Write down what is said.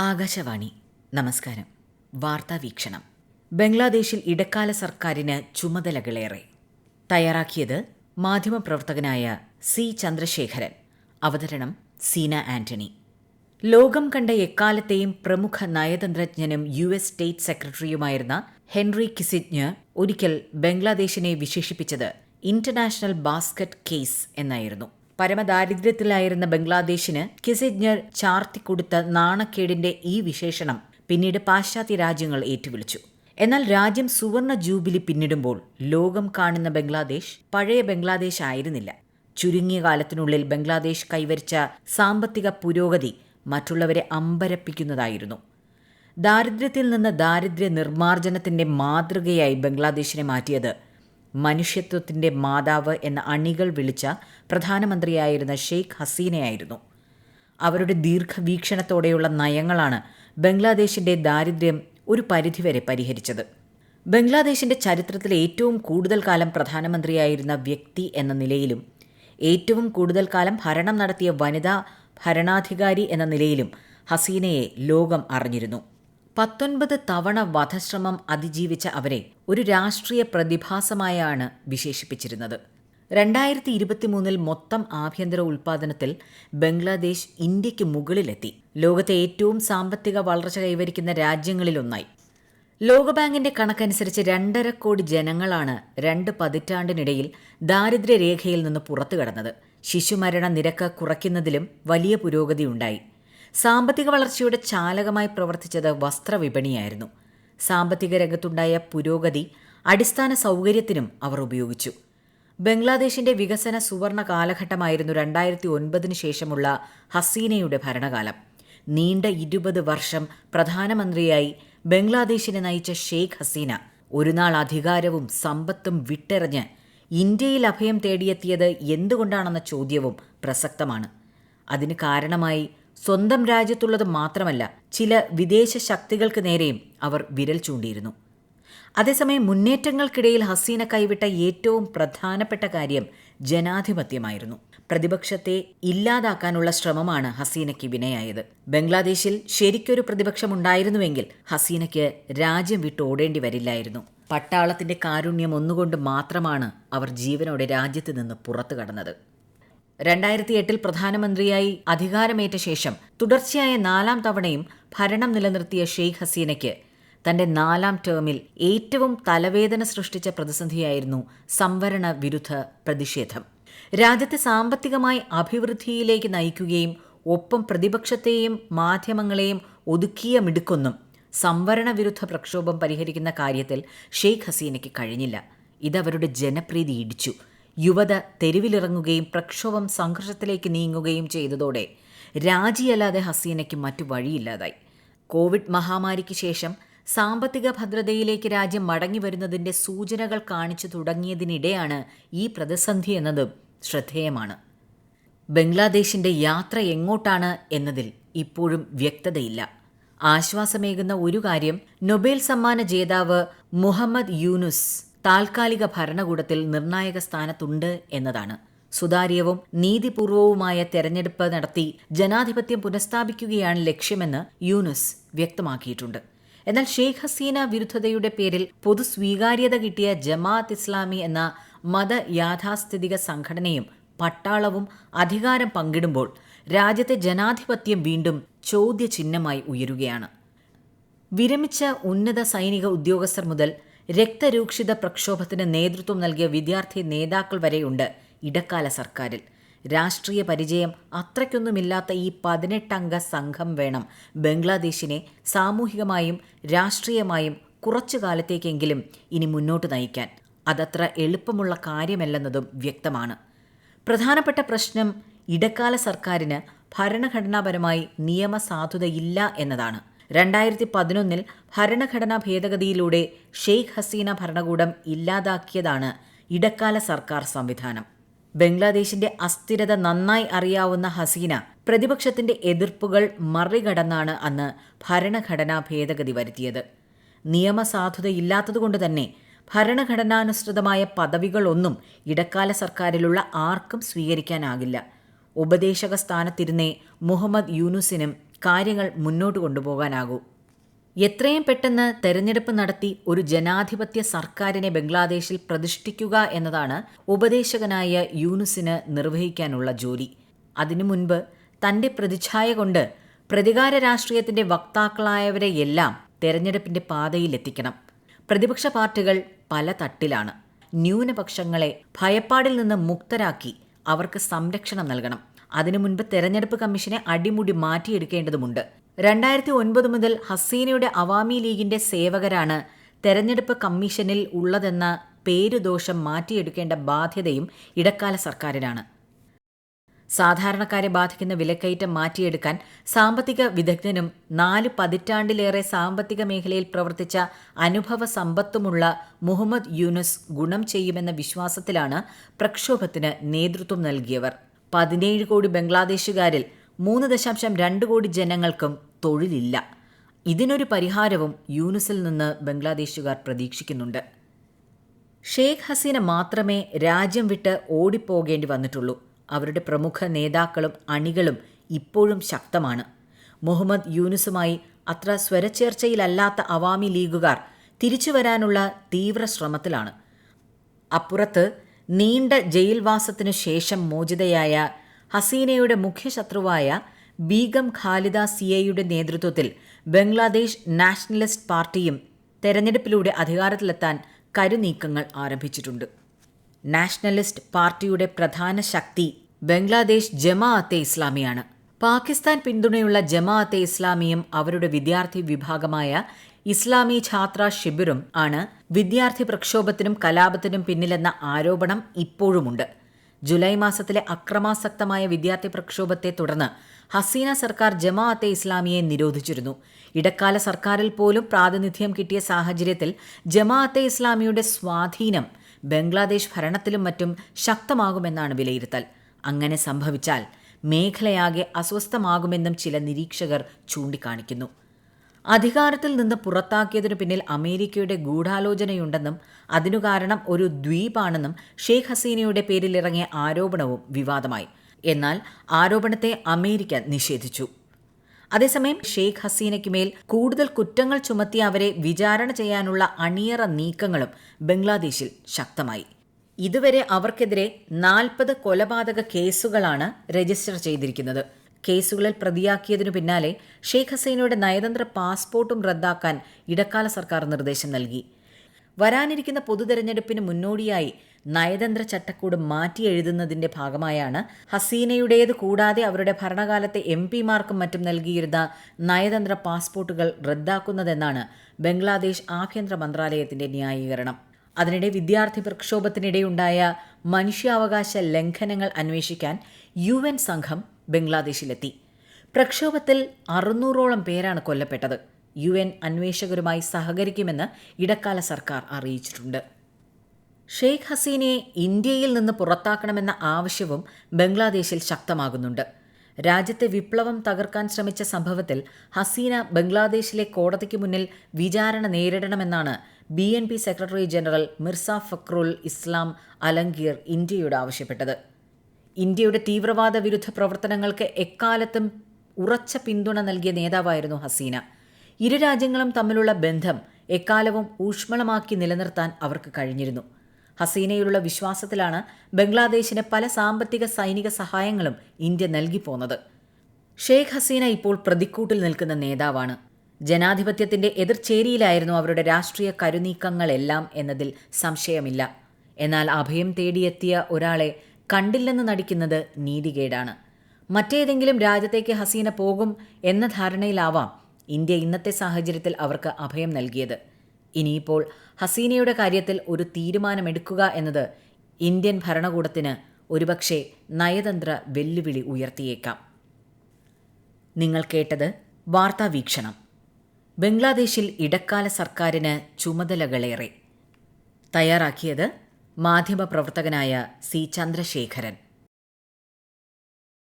ആകാശവാണി. നമസ്കാരം. വാർത്താ വീക്ഷണം. ബംഗ്ലാദേശിൽ ഇടക്കാല സർക്കാരിന് ചുമതലകളേറെ. തയ്യാറാക്കിയത് മാധ്യമപ്രവർത്തകനായ സി ചന്ദ്രശേഖരൻ. അവതരണം സീന ആന്റണി. ലോകം കണ്ട എക്കാലത്തെയും പ്രമുഖ നയതന്ത്രജ്ഞനും യു എസ് സ്റ്റേറ്റ് സെക്രട്ടറിയുമായിരുന്ന ഹെൻറി കിസിജ്ഞ് ഒരിക്കൽ ബംഗ്ലാദേശിനെ വിശേഷിപ്പിച്ചത് ഇന്റർനാഷണൽ ബാസ്ക്കറ്റ് കേസ് എന്നായിരുന്നു. പരമദാരിദ്ര്യത്തിലായിരുന്ന ബംഗ്ലാദേശിന് കിസിജ്ഞർ ചാർത്തിക്കൊടുത്ത നാണക്കേടിന്റെ ഈ വിശേഷണം പിന്നീട് പാശ്ചാത്യ രാജ്യങ്ങൾ ഏറ്റുവിളിച്ചു. എന്നാൽ രാജ്യം സുവർണ ജൂബിലി പിന്നിടുമ്പോൾ ലോകം കാണുന്ന ബംഗ്ലാദേശ് പഴയ ബംഗ്ലാദേശ് ആയിരുന്നില്ല. ചുരുങ്ങിയ കാലത്തിനുള്ളിൽ ബംഗ്ലാദേശ് കൈവരിച്ച സാമ്പത്തിക പുരോഗതി മറ്റുള്ളവരെ അമ്പരപ്പിക്കുന്നതായിരുന്നു. ദാരിദ്ര്യത്തിൽ നിന്ന് ദാരിദ്ര്യ നിർമ്മാർജനത്തിന്റെ മാതൃകയായി ബംഗ്ലാദേശിനെ മാറ്റിയത് മനുഷ്യത്വത്തിന്റെ മാതാവ് എന്ന അണികൾ വിളിച്ച പ്രധാനമന്ത്രിയായിരുന്ന ഷെയ്ഖ് ഹസീനയായിരുന്നു. അവരുടെ ദീർഘവീക്ഷണത്തോടെയുള്ള നയങ്ങളാണ് ബംഗ്ലാദേശിന്റെ ദാരിദ്ര്യം ഒരു പരിധിവരെ പരിഹരിച്ചത്. ബംഗ്ലാദേശിന്റെ ചരിത്രത്തിൽ ഏറ്റവും കൂടുതൽ കാലം പ്രധാനമന്ത്രിയായിരുന്ന വ്യക്തി എന്ന നിലയിലും ഏറ്റവും കൂടുതൽ കാലം ഭരണം നടത്തിയ വനിതാ ഭരണാധികാരി എന്ന നിലയിലും ഹസീനയെ ലോകം അറിഞ്ഞിരുന്നു. പത്തൊൻപത് തവണ വധശ്രമം അതിജീവിച്ച അവരെ ഒരു രാഷ്ട്രീയ പ്രതിഭാസമായാണ് വിശേഷിപ്പിച്ചിരുന്നത്. രണ്ടായിരത്തി ഇരുപത്തിമൂന്നിൽ മൊത്തം ആഭ്യന്തര ഉൽപാദനത്തിൽ ബംഗ്ലാദേശ് ഇന്ത്യയ്ക്ക് മുകളിലെത്തി. ലോകത്തെ ഏറ്റവും സാമ്പത്തിക വളർച്ച കൈവരിക്കുന്ന രാജ്യങ്ങളിലൊന്നായി. ലോകബാങ്കിന്റെ കണക്കനുസരിച്ച് രണ്ടര കോടി ജനങ്ങളാണ് രണ്ട് പതിറ്റാണ്ടിനിടയിൽ ദാരിദ്ര്യരേഖയിൽ നിന്ന് പുറത്തു കടന്നത് ശിശുമരണ നിരക്ക് കുറയ്ക്കുന്നതിലും വലിയ പുരോഗതിയുണ്ടായി. സാമ്പത്തിക വളർച്ചയുടെ ചാലകമായി പ്രവർത്തിച്ചത് വസ്ത്രവിപണിയായിരുന്നു സാമ്പത്തിക രംഗത്തുണ്ടായ പുരോഗതി അടിസ്ഥാന സൗകര്യത്തിനും അവർ ഉപയോഗിച്ചു. ബംഗ്ലാദേശിന്റെ വികസന സുവർണ കാലഘട്ടമായിരുന്നു രണ്ടായിരത്തി ഒൻപതിന് ശേഷമുള്ള ഹസീനയുടെ ഭരണകാലം. നീണ്ട ഇരുപത് വർഷം പ്രധാനമന്ത്രിയായി ബംഗ്ലാദേശിനെ നയിച്ച ഷെയ്ഖ് ഹസീന ഒരുനാൾ അധികാരവും സമ്പത്തും വിട്ടെറിഞ്ഞ് ഇന്ത്യയിൽ അഭയം തേടിയെത്തിയത് എന്തുകൊണ്ടാണെന്ന ചോദ്യവും പ്രസക്തമാണ്. അതിന് കാരണമായി സ്വന്തം രാജ്യത്തുള്ളത് മാത്രമല്ല ചില വിദേശ ശക്തികൾക്ക് നേരെയും അവർ വിരൽ ചൂണ്ടിയിരുന്നു. അതേസമയം മുന്നേറ്റങ്ങൾക്കിടയിൽ ഹസീന കൈവിട്ട ഏറ്റവും പ്രധാനപ്പെട്ട കാര്യം ജനാധിപത്യമായിരുന്നു. പ്രതിപക്ഷത്തെ ഇല്ലാതാക്കാനുള്ള ശ്രമമാണ് ഹസീനയ്ക്ക് വിനയായത്. ബംഗ്ലാദേശിൽ ശരിക്കൊരു പ്രതിപക്ഷമുണ്ടായിരുന്നുവെങ്കിൽ ഹസീനയ്ക്ക് രാജ്യം വിട്ട് ഓടേണ്ടി വരില്ലായിരുന്നു. പട്ടാളത്തിന്റെ കാരുണ്യം ഒന്നുകൊണ്ട് മാത്രമാണ് അവർ ജീവനോടെ രാജ്യത്ത് നിന്ന് പുറത്തു കടന്നത് രണ്ടായിരത്തി എട്ടിൽ പ്രധാനമന്ത്രിയായി അധികാരമേറ്റ ശേഷം തുടർച്ചയായ നാലാം തവണയും ഭരണം നിലനിർത്തിയ ഷെയ്ഖ് ഹസീനയ്ക്ക് തന്റെ നാലാം ടേമിൽ ഏറ്റവും തലവേദന സൃഷ്ടിച്ച പ്രതിസന്ധിയായിരുന്നു സംവരണ വിരുദ്ധ പ്രതിഷേധം. രാജ്യത്തെ സാമ്പത്തികമായി അഭിവൃദ്ധിയിലേക്ക് നയിക്കുകയും ഒപ്പം പ്രതിപക്ഷത്തെയും മാധ്യമങ്ങളെയും ഒതുക്കിയ മിടുക്കൊന്നും സംവരണ വിരുദ്ധ പ്രക്ഷോഭം പരിഹരിക്കുന്ന കാര്യത്തിൽ ഷെയ്ഖ് ഹസീനയ്ക്ക് കഴിഞ്ഞില്ല. ഇതവരുടെ ജനപ്രീതി ഇടിച്ചു. യുവത തെരുവിലിറങ്ങുകയും പ്രക്ഷോഭം സംഘർഷത്തിലേക്ക് നീങ്ങുകയും ചെയ്തതോടെ രാജിയല്ലാതെ ഹസീനയ്ക്ക് മറ്റു വഴിയില്ലാതായി. കോവിഡ് മഹാമാരിക്ക് ശേഷം സാമ്പത്തിക ഭദ്രതയിലേക്ക് രാജ്യം മടങ്ങി വരുന്നതിന്റെ സൂചനകൾ കാണിച്ചു തുടങ്ങിയതിനിടെയാണ് ഈ പ്രതിസന്ധി എന്നതും ശ്രദ്ധേയമാണ്. ബംഗ്ലാദേശിന്റെ യാത്ര എങ്ങോട്ടാണ് എന്നതിൽ ഇപ്പോഴും വ്യക്തതയില്ല. ആശ്വാസമേകുന്ന ഒരു കാര്യം നൊബേൽ സമ്മാന ജേതാവ് മുഹമ്മദ് യൂനുസ് താൽക്കാലിക ഭരണകൂടത്തിൽ നിർണായക സ്ഥാനത്തുണ്ട് എന്നതാണ്. സുതാര്യവും നീതിപൂർവവുമായ തെരഞ്ഞെടുപ്പ് നടത്തി ജനാധിപത്യം പുനഃസ്ഥാപിക്കുകയാണ് ലക്ഷ്യമെന്ന് യൂനുസ് വ്യക്തമാക്കിയിട്ടുണ്ട്. എന്നാൽ ഷെയ്ഖ് ഹസീന വിരുദ്ധതയുടെ പേരിൽ പൊതു സ്വീകാര്യത കിട്ടിയ ജമാഅത്ത് ഇസ്ലാമി എന്ന മത യാഥാസ്ഥിതിക സംഘടനയും പട്ടാളവും അധികാരം പങ്കിടുമ്പോൾ രാജ്യത്തെ ജനാധിപത്യം വീണ്ടും ചോദ്യചിഹ്നമായി ഉയരുകയാണ്. വിരമിച്ച ഉന്നത സൈനിക ഉദ്യോഗസ്ഥർ മുതൽ രക്തരൂക്ഷിത പ്രക്ഷോഭത്തിന് നേതൃത്വം നൽകിയ വിദ്യാർത്ഥി നേതാക്കൾ വരെയുണ്ട് ഇടക്കാല സർക്കാരിൽ. രാഷ്ട്രീയ പരിചയം അത്രയ്ക്കൊന്നുമില്ലാത്ത ഈ പതിനെട്ടംഗ സംഘം വേണം. ബംഗ്ലാദേശിനെ സാമൂഹികമായും രാഷ്ട്രീയമായും കുറച്ചു കാലത്തേക്കെങ്കിലും ഇനി മുന്നോട്ട് നയിക്കാൻ. അതത്ര എളുപ്പമുള്ള കാര്യമല്ലെന്നതും വ്യക്തമാണ്. പ്രധാനപ്പെട്ട പ്രശ്നം ഇടക്കാല സർക്കാരിന് ഭരണഘടനാപരമായി നിയമസാധുതയില്ല എന്നതാണ്. രണ്ടായിരത്തി പതിനൊന്നിൽ ഭരണഘടനാ ഭേദഗതിയിലൂടെ ഷെയ്ഖ് ഹസീന ഭരണകൂടം ഇല്ലാതാക്കിയതാണ് ഇടക്കാല സർക്കാർ സംവിധാനം. ബംഗ്ലാദേശിന്റെ അസ്ഥിരത നന്നായി അറിയാവുന്ന ഹസീന പ്രതിപക്ഷത്തിന്റെ എതിർപ്പുകൾ മറികടന്നാണ് അന്ന് ഭരണഘടനാ ഭേദഗതി വരുത്തിയത്. നിയമസാധുതയില്ലാത്തതുകൊണ്ട് തന്നെ ഭരണഘടനാനുസൃതമായ പദവികളൊന്നും ഇടക്കാല സർക്കാരിലുള്ള ആർക്കും സ്വീകരിക്കാനാകില്ല. ഉപദേശക സ്ഥാനത്തിരുന്നേ മുഹമ്മദ് യൂനുസിനും കാര്യങ്ങൾ മുന്നോട്ട് കൊണ്ടുപോകാനാകൂ. എത്രയും പെട്ടെന്ന് തെരഞ്ഞെടുപ്പ് നടത്തി ഒരു ജനാധിപത്യ സർക്കാരിനെ ബംഗ്ലാദേശിൽ പ്രതിഷ്ഠിക്കുക എന്നതാണ് ഉപദേശകനായ യൂനുസിന് നിർവഹിക്കാനുള്ള ജോലി. അതിനു മുൻപ് തന്റെ പ്രതിച്ഛായ കൊണ്ട് പ്രതികാര രാഷ്ട്രീയത്തിന്റെ വക്താക്കളായവരെയെല്ലാം തെരഞ്ഞെടുപ്പിന്റെ പാതയിലെത്തിക്കണം. പ്രതിപക്ഷ പാർട്ടികൾ പല തട്ടിലാണ്. ന്യൂനപക്ഷങ്ങളെ ഭയപ്പാടിൽ നിന്ന് മുക്തരാക്കി അവർക്ക് സംരക്ഷണം നൽകണം. അതിനു മുൻപ് തെരഞ്ഞെടുപ്പ് കമ്മീഷനെ അടിമുടി മാറ്റിയെടുക്കേണ്ടതുമുണ്ട്. രണ്ടായിരത്തി ഒൻപത് മുതൽ ഹസീനയുടെ അവാമി ലീഗിന്റെ സേവകരാണ് തെരഞ്ഞെടുപ്പ് കമ്മീഷനിൽ ഉള്ളതെന്ന പേരുദോഷം മാറ്റിയെടുക്കേണ്ട ബാധ്യതയും ഇടക്കാല സർക്കാരിനാണ്. സാധാരണക്കാരെ ബാധിക്കുന്ന വിലക്കയറ്റം മാറ്റിയെടുക്കാൻ സാമ്പത്തിക വിദഗ്ധനും നാല് പതിറ്റാണ്ടിലേറെ സാമ്പത്തിക മേഖലയിൽ പ്രവർത്തിച്ച അനുഭവ സമ്പത്തുമുള്ള മുഹമ്മദ് യൂനുസ് ഗുണം ചെയ്യുമെന്ന വിശ്വാസത്തിലാണ് പ്രക്ഷോഭത്തിന് നേതൃത്വം നൽകിയവർ. പതിനേഴ് കോടി ബംഗ്ലാദേശുകാരിൽ മൂന്ന് ദശാംശം രണ്ട് കോടി ജനങ്ങൾക്കും തൊഴിലില്ല. ഇതിനൊരു പരിഹാരവും യൂനുസിൽ നിന്ന് ബംഗ്ലാദേശുകാർ പ്രതീക്ഷിക്കുന്നുണ്ട്. ഷെയ്ഖ് ഹസീന മാത്രമേ രാജ്യം വിട്ട് ഓടിപ്പോകേണ്ടി വന്നിട്ടുള്ളൂ. അവരുടെ പ്രമുഖ നേതാക്കളും അണികളും ഇപ്പോഴും ശക്തമാണ്. മുഹമ്മദ് യൂനുസുമായി അത്ര സ്വരച്ചേർച്ചയിലല്ലാത്ത അവാമി ലീഗുകാർ തിരിച്ചു വരാനുള്ള തീവ്ര ശ്രമത്തിലാണ് അപ്പുറത്ത് നീണ്ട ജയിൽവാസത്തിനു ശേഷം മോചിതയായ ഹസീനയുടെ മുഖ്യശത്രുവായ ബീഗം ഖാലിദ സിയയുടെ നേതൃത്വത്തിൽ ബംഗ്ലാദേശ് നാഷണലിസ്റ്റ് പാർട്ടിയും തെരഞ്ഞെടുപ്പിലൂടെ അധികാരത്തിലെത്താൻ കരുനീക്കങ്ങൾ ആരംഭിച്ചിട്ടുണ്ട്. നാഷണലിസ്റ്റ് പാർട്ടിയുടെ പ്രധാന ശക്തി ബംഗ്ലാദേശ് ജമാഅത്തെ ഇസ്ലാമിയാണ്. പാകിസ്ഥാൻ പിന്തുണയുള്ള ജമാഅത്തെ ഇസ്ലാമിയും അവരുടെ വിദ്യാർത്ഥി വിഭാഗമായ ഇസ്ലാമി ഛാത്ര ഷിബിറും ആണ് വിദ്യാർത്ഥി പ്രക്ഷോഭത്തിനും കലാപത്തിനും പിന്നിലെന്ന ആരോപണം ഇപ്പോഴുമുണ്ട്. ജൂലൈ മാസത്തിലെ അക്രമാസക്തമായ വിദ്യാർത്ഥി പ്രക്ഷോഭത്തെ തുടർന്ന് ഹസീന സർക്കാർ ജമാഅത്തെ ഇസ്ലാമിയെ നിരോധിച്ചിരുന്നു. ഇടക്കാല സർക്കാരിൽ പോലും പ്രാതിനിധ്യം കിട്ടിയ സാഹചര്യത്തിൽ ജമാഅത്തെ ഇസ്ലാമിയുടെ സ്വാധീനം ബംഗ്ലാദേശ് ഭരണത്തിലും മറ്റും ശക്തമാകുമെന്നാണ് വിലയിരുത്തൽ. അങ്ങനെ സംഭവിച്ചാൽ മേഖലയാകെ അസ്വസ്ഥമാകുമെന്നും ചില നിരീക്ഷകർ ചൂണ്ടിക്കാണിക്കുന്നു. അധികാരത്തിൽ നിന്ന് പുറത്താക്കിയതിനു പിന്നിൽ അമേരിക്കയുടെ ഗൂഢാലോചനയുണ്ടെന്നും അതിനു കാരണം ഒരു ദ്വീപാണെന്നും ഷെയ്ഖ് ഹസീനയുടെ പേരിലിറങ്ങിയ ആരോപണവും വിവാദമായി. എന്നാൽ ആരോപണത്തെ അമേരിക്ക നിഷേധിച്ചു. അതേസമയം ഷെയ്ഖ് ഹസീനയ്ക്ക് മേൽ കൂടുതൽ കുറ്റങ്ങൾ ചുമത്തി അവരെ വിചാരണ ചെയ്യാനുള്ള അണിയറ നീക്കങ്ങളും ബംഗ്ലാദേശിൽ ശക്തമായി. ഇതുവരെ അവർക്കെതിരെ നാൽപ്പത് കൊലപാതക കേസുകളാണ് രജിസ്റ്റർ ചെയ്തിരിക്കുന്നത്. കേസുകളിൽ പ്രതിയാക്കിയതിനു പിന്നാലെ ഷെയ്ഖ് ഹസീനയുടെ നയതന്ത്ര പാസ്പോർട്ടും റദ്ദാക്കാൻ ഇടക്കാല സർക്കാർ നിർദ്ദേശം നൽകി. വരാനിരിക്കുന്ന പൊതുതെരഞ്ഞെടുപ്പിന് മുന്നോടിയായി നയതന്ത്ര ചട്ടക്കൂട് മാറ്റിയെഴുതുന്നതിന്റെ ഭാഗമായാണ് ഹസീനയുടേത് കൂടാതെ അവരുടെ ഭരണകാലത്തെ എം പിമാർക്കും മറ്റും നൽകിയിരുന്ന നയതന്ത്ര പാസ്പോർട്ടുകൾ റദ്ദാക്കുന്നതെന്നാണ് ബംഗ്ലാദേശ് ആഭ്യന്തര മന്ത്രാലയത്തിന്റെ ന്യായീകരണം. അതിനിടെ വിദ്യാർത്ഥി പ്രക്ഷോഭത്തിനിടെയുണ്ടായ മനുഷ്യാവകാശ ലംഘനങ്ങൾ അന്വേഷിക്കാൻ യു എൻ സംഘം ബംഗ്ലാദേശിലെത്തി. പ്രക്ഷോഭത്തിൽ അറുന്നൂറോളം പേരാണ് കൊല്ലപ്പെട്ടത്. യു എൻ അന്വേഷകരുമായി സഹകരിക്കുമെന്ന് ഇടക്കാല സർക്കാർ അറിയിച്ചിട്ടുണ്ട്. ഷെയ്ഖ് ഹസീനയെ ഇന്ത്യയിൽ നിന്ന് പുറത്താക്കണമെന്ന ആവശ്യവും ബംഗ്ലാദേശിൽ ശക്തമാകുന്നുണ്ട്. രാജ്യത്തെ വിപ്ലവം തകർക്കാൻ ശ്രമിച്ച സംഭവത്തിൽ ഹസീന ബംഗ്ലാദേശിലെ കോടതിക്ക് മുന്നിൽ വിചാരണ നേരിടണമെന്നാണ് B secretary general Mirza Fakhrul Islam Alamgir ഇന്ത്യയോട് ആവശ്യപ്പെട്ടത്. ഇന്ത്യയുടെ തീവ്രവാദ വിരുദ്ധ പ്രവർത്തനങ്ങൾക്ക് എക്കാലത്തും ഉറച്ച പിന്തുണ നൽകിയ നേതാവായിരുന്നു ഹസീന. ഇരു രാജ്യങ്ങളും തമ്മിലുള്ള ബന്ധം എക്കാലവും ഊഷ്മളമാക്കി നിലനിർത്താൻ അവർക്ക് കഴിഞ്ഞിരുന്നു. ഹസീനയിലുള്ള വിശ്വാസത്തിലാണ് ബംഗ്ലാദേശിന് പല സാമ്പത്തിക സൈനിക സഹായങ്ങളും ഇന്ത്യ നൽകിപ്പോന്നത്. ഷെയ്ഖ് ഹസീന ഇപ്പോൾ പ്രതിക്കൂട്ടിൽ നിൽക്കുന്ന നേതാവാണ്. ജനാധിപത്യത്തിന്റെ എതിർചേരിയിലായിരുന്നു അവരുടെ രാഷ്ട്രീയ കരുനീക്കങ്ങളെല്ലാം എന്നതിൽ സംശയമില്ല. എന്നാൽ അഭയം തേടിയെത്തിയ ഒരാളെ കണ്ടില്ലെന്ന് നടിക്കുന്നത് നീതികേടാണ്. മറ്റേതെങ്കിലും രാജ്യത്തേക്ക് ഹസീന പോകും എന്ന ധാരണയിലാവാം ഇന്ത്യ ഇന്നത്തെ സാഹചര്യത്തിൽ അവർക്ക് അഭയം നൽകിയത്. ഇനിയിപ്പോൾ ഹസീനയുടെ കാര്യത്തിൽ ഒരു തീരുമാനമെടുക്കുക എന്നത് ഇന്ത്യൻ ഭരണകൂടത്തിന് ഒരുപക്ഷെ നയതന്ത്ര വെല്ലുവിളി ഉയർത്തിയേക്കാം. നിങ്ങൾ കേട്ടത് വാർത്താ വീക്ഷണം. ബംഗ്ലാദേശിൽ ഇടക്കാല സർക്കാരിന് ചുമതലകളേറെ. തയ്യാറാക്കിയത് മാധ്യമപ്രവർത്തകനായ സി ചന്ദ്രശേഖരൻ.